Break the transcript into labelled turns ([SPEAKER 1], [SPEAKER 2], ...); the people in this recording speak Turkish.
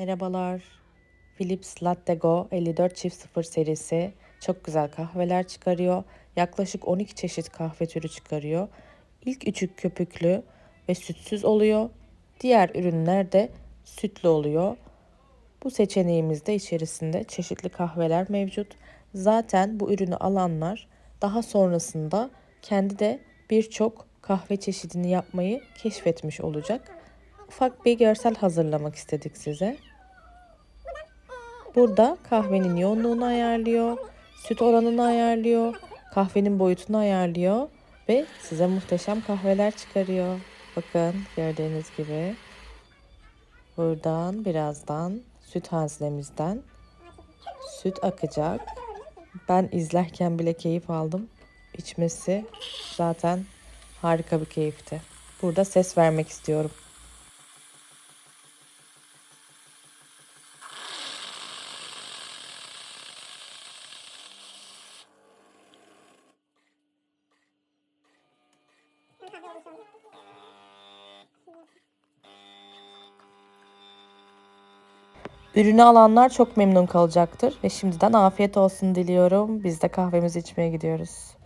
[SPEAKER 1] Merhabalar. Philips Latte Go 54 çift 0 serisi çok güzel kahveler çıkarıyor. Yaklaşık 12 çeşit kahve türü çıkarıyor. İlk üçü köpüklü ve sütsüz oluyor. Diğer ürünler de sütlü oluyor. Bu seçeneğimizde içerisinde çeşitli kahveler mevcut. Zaten bu ürünü alanlar daha sonrasında kendi de birçok kahve çeşidini yapmayı keşfetmiş olacak. Ufak bir görsel hazırlamak istedik size. Burada kahvenin yoğunluğunu ayarlıyor, süt oranını ayarlıyor, kahvenin boyutunu ayarlıyor ve size muhteşem kahveler çıkarıyor. Bakın gördüğünüz gibi. Buradan birazdan süt haznemizden süt akacak. Ben izlerken bile keyif aldım. İçmesi zaten harika bir keyifti. Burada ses vermek istiyorum. Ürünü alanlar çok memnun kalacaktır ve şimdiden afiyet olsun diliyorum. Biz de kahvemizi içmeye gidiyoruz.